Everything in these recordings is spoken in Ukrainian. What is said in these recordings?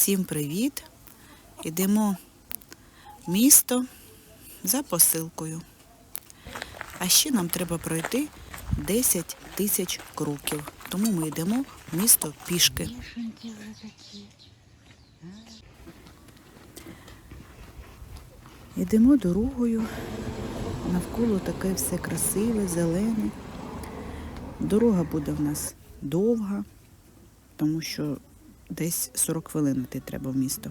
Всім привіт! Йдемо в місто за посилкою. А ще нам треба пройти 10 тисяч кроків. Тому ми йдемо в місто пішки. Йдемо дорогою. Навколо таке все красиве, зелене. Дорога буде в нас довга, тому що десь 40 хвилин йти треба в місто.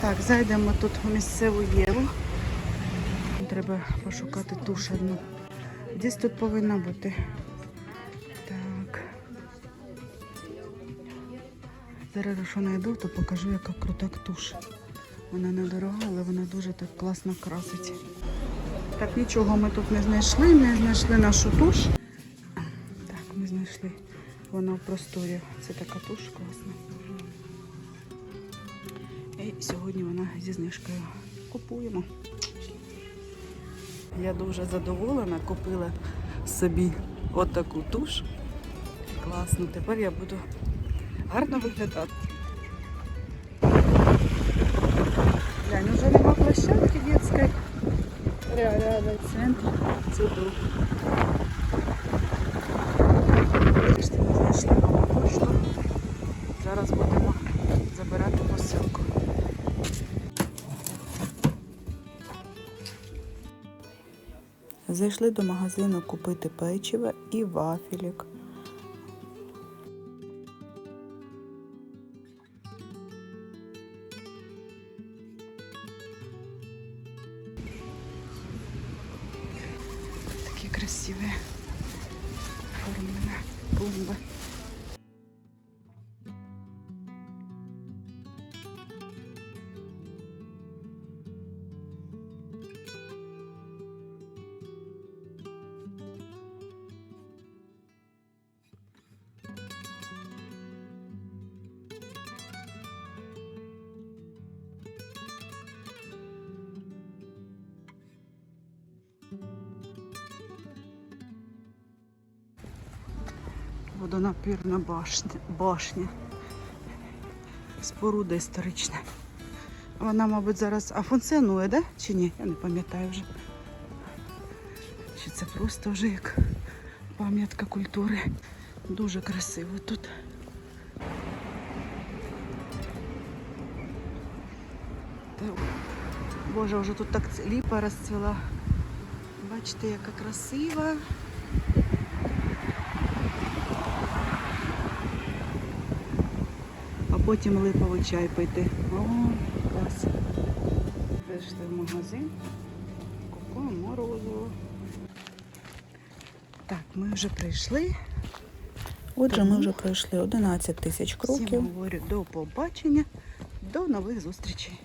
Так, зайдемо тут в місцеву Єву. Треба пошукати туш одну. Десь тут повинна бути. Так. Зараз якщо знайду, то покажу, яка крута туш. Вона не дорога, але вона дуже так класно красить. Так, нічого ми тут не знайшли, не знайшли нашу туш. Так, ми знайшли. Вона в просторі. Це така туш класна. І сьогодні вона зі знижкою. Купуємо. Я дуже задоволена, купила собі отаку туш. Класно, тепер я буду гарно виглядати. Глянь, вже нема площадки дитячої. Реально, центр. Бачите, ми знайшли Зайшли до магазину купити печиво і вафелік. Такі красиві оформлені клумби. Водонапірна башня, башня. Споруда історична. Вона, мабуть, зараз а функціонує, да? Чи ні? Я не пам'ятаю вже. Чи це просто вже як пам'ятка культури. Дуже красиво тут. Боже, вже тут так ліпа розцвіла. Бачите, яка красива. а потім липовий чай пити. О, клас. Вийшли в магазин, купуємо морозиво. Так, ми вже прийшли. Отже, ми вже пройшли 11 тисяч Всім кроків. говорю до побачення, до нових зустрічей.